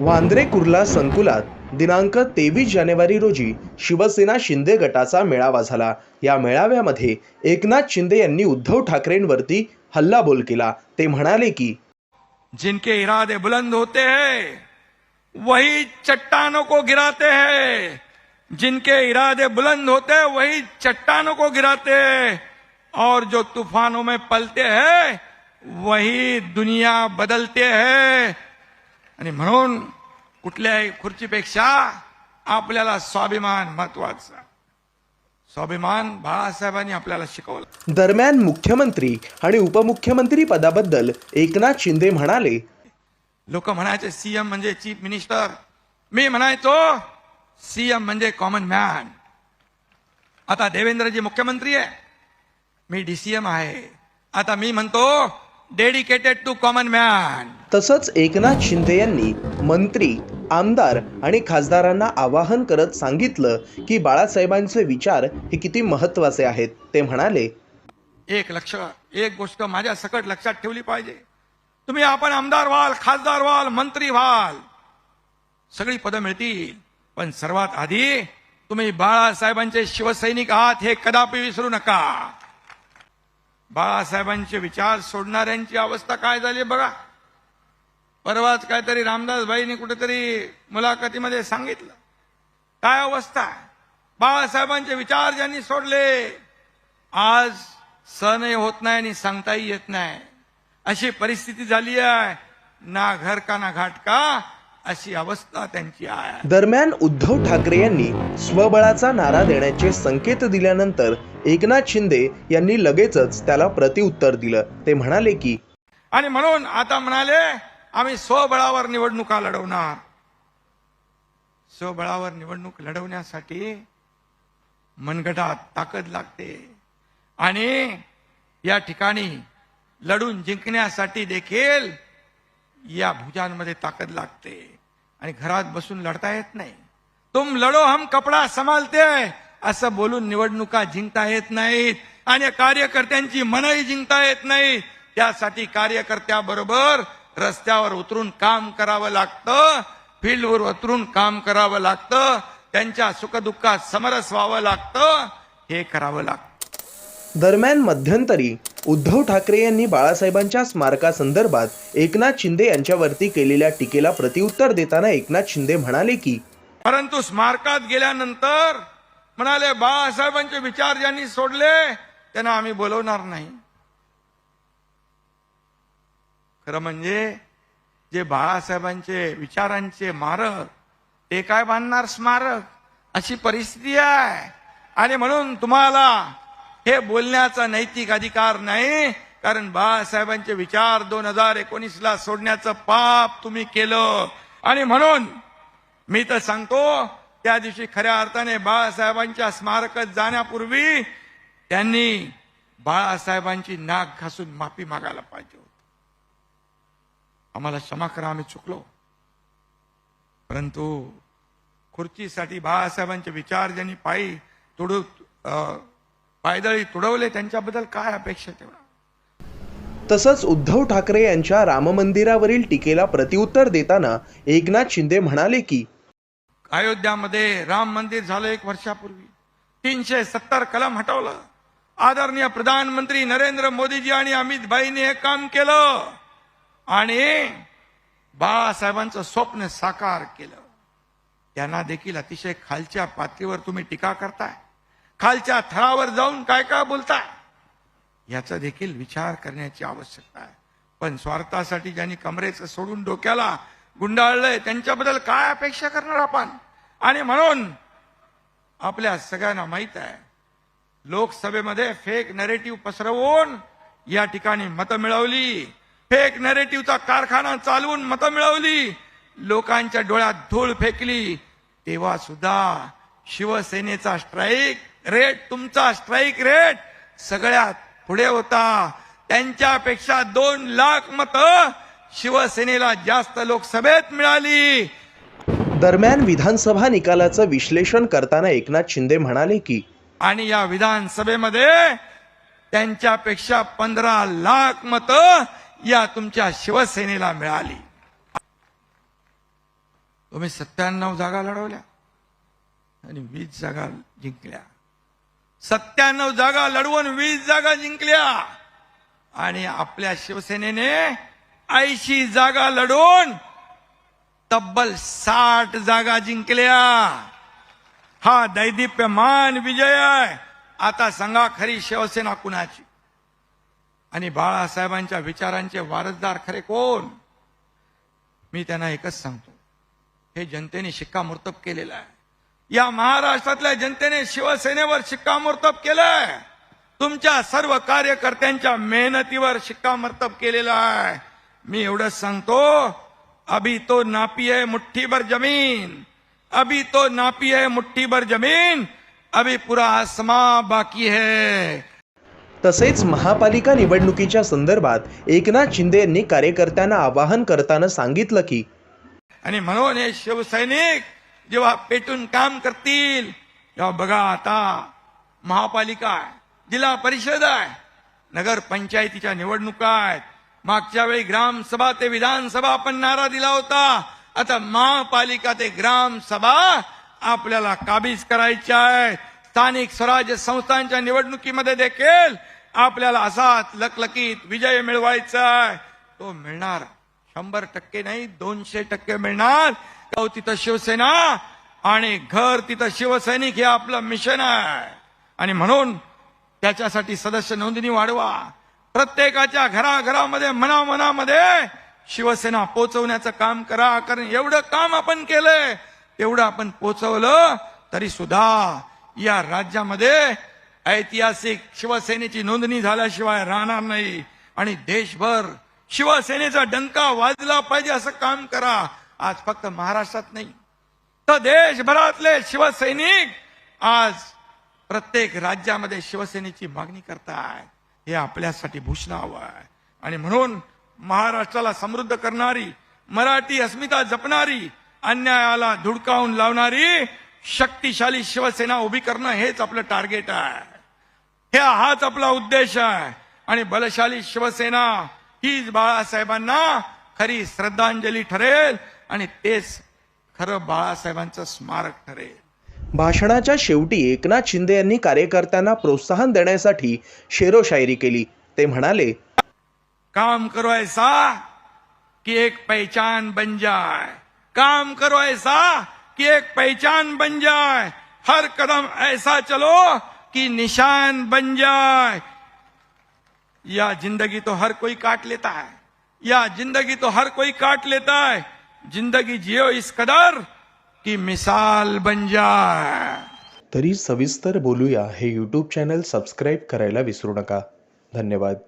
वांद्रे कुर्ला संकुलात दिनांक तेवीस जानेवारी रोजी शिवसेना शिंदे गटाचा मेळावा झाला. या मेळाव्यामध्ये एकनाथ शिंदे यांनी उद्धव ठाकरेंवरती हल्लाबोल केला. ते म्हणाले की जिनके इरादे बुलंद होते हैं वही चट्टानों को गिराते हैं। जिनके इरादे बुलंद होते हैं वही चट्टानों को गिराते हैं। और जो तूफानों में पलते हैं वही दुनिया बदलते हैं। आणि म्हणून कुठल्याही खुर्चीपेक्षा आपल्याला स्वाभिमान महत्त्वाचा स्वाभिमान बाळासाहेबांनी आपल्याला शिकवलं. दरम्यान मुख्यमंत्री आणि उपमुख्यमंत्री पदाबद्दल एकनाथ शिंदे म्हणाले लोक म्हणायचे सीएम म्हणजे चीफ मिनिस्टर. मी म्हणायचो सीएम म्हणजे कॉमन मॅन आता देवेंद्रजी मुख्यमंत्री आहे. मी डीसीएम आहे. आता मी म्हणतो डेडिकेटेड टू कॉमन मॅन तसंच एकनाथ शिंदे यांनी मंत्री आमदार आणि खासदारांना आवाहन करत सांगितलं की बाळासाहेबांचे विचार हे किती महत्त्वाचे आहेत. ते म्हणाले एक लक्ष एक गोष्ट माझ्या सकट लक्षात ठेवली पाहिजे. तुम्ही आपण आमदार व्हाल खासदार व्हाल मंत्री व्हाल. सगळी पदं मिळतील. पण सर्वात आधी तुम्ही बाळासाहेबांचे शिवसैनिक आहात हे कदापि विसरू नका. बाळासाहेबांचे विचार सोडणाऱ्यांची अवस्था काय झाली बघा. परवाच काहीतरी रामदासबाईंनी कुठेतरी मुलाखतीमध्ये सांगितलं. काय अवस्था? आहे बाळासाहेबांचे विचार ज्यांनी सोडले आज सहनही होत नाही आणि सांगताही येत नाही. अशी परिस्थिती झाली आहे. ना घर का ना घाट का? अशी अवस्था त्यांची आहे. दरम्यान उद्धव ठाकरे यांनी स्वबळाचा नारा देण्याचे संकेत दिल्यानंतर एकनाथ शिंदे यांनी लगेचच त्याला प्रतिउत्तर दिलं. ते म्हणाले की आणि म्हणून आता म्हणाले आम्ही स्वबळावर निवडणुका लढवणार. स्वबळावर निवडणूक लढवण्यासाठी मनगटात ताकद लागते. आणि या ठिकाणी लढून जिंकण्यासाठी देखील या भुजांमध्ये ताकद लागते. आणि घरात बसून लढता येत नाही. तुम लढो हम कपडा संभालते. असं बोलून निवडणुका जिंकता येत नाहीत आणि कार्यकर्त्यांची मनही जिंकता येत नाही. त्यासाठी कार्यकर्त्याबरोबर रस्त्यावर उतरून काम करावं लागतं फील्डवर उतरून काम करावं लागतं त्यांच्या सुखदुःखात समरस व्हावं लागतं हे करावं लागतं. दरम्यान मध्यंतरी उद्धव ठाकरे यांनी बाळासाहेबांच्या स्मारकासंदर्भात एकनाथ शिंदे यांच्यावरती केलेल्या टीकेला प्रतिउत्तर देताना एकनाथ शिंदे म्हणाले की परंतु स्मारकात गेल्यानंतर म्हणाले बाळासाहेबांचे विचार ज्यांनी सोडले त्यांना आम्ही बोलवणार नाही. खरं म्हणजे जे बाळासाहेबांचे विचारांचे मारक ते काय बांधणार स्मारक? अशी परिस्थिती आहे. आणि म्हणून तुम्हाला हे बोलण्याचा नैतिक अधिकार नाही कारण बाळासाहेबांचे विचार दोन हजार एकोणीस ला सोडण्याचं पाप तुम्ही केलं. आणि म्हणून मी तर सांगतो त्या दिवशी खऱ्या अर्थाने बाळासाहेबांच्या स्मारकात जाण्यापूर्वी त्यांनी बाळासाहेबांची नाक घासून माफी मागायला पाहिजे होती. आम्हाला क्षमा करा आम्ही चुकलो. परंतु खुर्चीसाठी बाळासाहेबांचे विचार ज्यांनी पायी तुडू पायदळी तुडवले त्यांच्याबद्दल काय अपेक्षा तेवढा तसंच उद्धव ठाकरे यांच्या राम मंदिरावरील टीकेला प्रतिउत्तर देताना एकनाथ शिंदे म्हणाले की अयोध्यामध्ये राम मंदिर झालं एक वर्षापूर्वी. तीनशे सत्तर कलम हटवलं. आदरणीय प्रधानमंत्री नरेंद्र मोदीजी आणि अमित भाईने हे काम केलं. आणि बाळासाहेबांचं स्वप्न साकार केलं. त्यांना देखील अतिशय खालच्या पातळीवर तुम्ही टीका करताय. खालच्या थरावर जाऊन काय काय बोलताय? याचा देखील विचार करण्याची आवश्यकता आहे. पण स्वार्थासाठी ज्यांनी कमरेचं सोडून डोक्याला गुंडाळलंय. त्यांच्याबद्दल काय अपेक्षा करणार आपण? आणि म्हणून आपल्या सगळ्यांना माहीत आहे लोकसभेमध्ये फेक नरेटिव्ह पसरवून या ठिकाणी मतं मिळवली. फेक नरेटिव्हचा कारखाना चालवून मतं मिळवली. लोकांच्या डोळ्यात धूळ फेकली. तेव्हा सुद्धा शिवसेनेचा स्ट्राईक रेट तुमचा स्ट्राईक रेट सगळ्यात पुढे होता. त्यांच्यापेक्षा दोन लाख मतं शिवसेनेला जास्त लोकसभेत मिळाली. दरम्यान विधानसभा निकालाचं विश्लेषण करताना एकनाथ शिंदे म्हणाले की आणि या विधानसभेमध्ये त्यांच्यापेक्षा पंधरा लाख मतं या तुमच्या शिवसेनेला मिळाली. तुम्ही सत्त्याण्णव जागा लढवल्या आणि वीस जागा जिंकल्या. सत्त्याण्णव जागा लढवून वीस जागा जिंकल्या. आणि आपल्या शिवसेनेने ऐंशी जागा लढून तब्बल साठ जागा जिंकल्या. हा दैदिप्यमान विजय आहे. आता सांगा खरी शिवसेना कुणाची? आणि बाळासाहेबांच्या विचारांचे वारसदार खरे कोण? मी त्यांना एकच सांगतो. हे जनतेने शिक्कामोर्तब केलेलं आहे. या महाराष्ट्रातल्या जनतेने शिवसेनेवर शिक्कामोर्तब केलंय. तुमच्या सर्व कार्यकर्त्यांच्या मेहनतीवर शिक्कामोर्तब केलेलं आहे. मी एवढंच सांगतो अभी तो नापी है मुट्ठी भर जमीन अभी तो नापी है मुट्ठी भर जमीन अभी पूरा आसमां बाकी है। तसेच महापालिका निवडणुकीच्या संदर्भात एकनाथ शिंदे यांनी कार्यकर्त्यांना आवाहन करताना सांगितलं की आणि म्हणून हे शिवसैनिक जेव्हा पेटून काम करतील तेव्हा बघा आता महापालिका आहे जिल्हा परिषद आहे नगर पंचायतीच्या निवडणुका आहेत मागच्या वेळी ग्रामसभा ते विधानसभा आपण नारा दिला होता. आता महापालिका ते ग्रामसभा आपल्याला काबीज करायच्या आहे. स्थानिक स्वराज्य संस्थांच्या निवडणुकीमध्ये देखील आपल्याला असाच लकलकीत विजय मिळवायचा आहे. तो मिळणार शंभर टक्के नाही दोनशे टक्के मिळणार. तो तिथं शिवसेना आणि घर तिथं शिवसैनिक हे आपलं मिशन आहे. आणि म्हणून त्याच्यासाठी सदस्य नोंदणी वाढवा. प्रत्येकाच्या घराघरामध्ये मनामनामध्ये शिवसेना पोचवण्याचं काम करा कारण एवढं काम आपण केलंय तेवढं आपण पोचवलं तरी सुद्धा या राज्यामध्ये ऐतिहासिक शिवसेनेची नोंदणी झाल्याशिवाय राहणार नाही. आणि देशभर शिवसेनेचा डंका वाजला पाहिजे असं काम करा. आज फक्त महाराष्ट्रात नाही तर देशभरातले शिवसैनिक आज प्रत्येक राज्यामध्ये शिवसेनेची मागणी करताय हे आपल्यासाठी भूषणावं आहे. आणि म्हणून महाराष्ट्राला समृद्ध करणारी मराठी अस्मिता जपणारी अन्यायाला धुडकावून लावणारी शक्तिशाली शिवसेना उभी करणं हेच आपलं टार्गेट आहे. हे हाच आपला उद्देश आहे. आणि बलशाली शिवसेना हीच बाळासाहेबांना खरी श्रद्धांजली ठरेल आणि तेच खरं बाळासाहेबांचं स्मारक ठरेल. भाषणाच्या शेवटी एकनाथ शिंदे यांनी कार्यकर्त्यांना प्रोत्साहन देण्यासाठी शेरोशायरी केली. ते म्हणाले काम करो ऐसा कि एक पहचान बन जाए। काम करो ऐसा कि एक पहचान बन जाए। हर कदम ऐसा चलो कि निशान बन जाए। या जिंदगी तो हर कोई काट लेता है। या जिंदगी तो हर कोई काट लेता है। जिंदगी जियो इस कदर की मिसाल बन जाए। तरी सविस्तर बोलूया हे यूट्यूब चॅनल सबस्क्राईब करायला विसरू नका. धन्यवाद.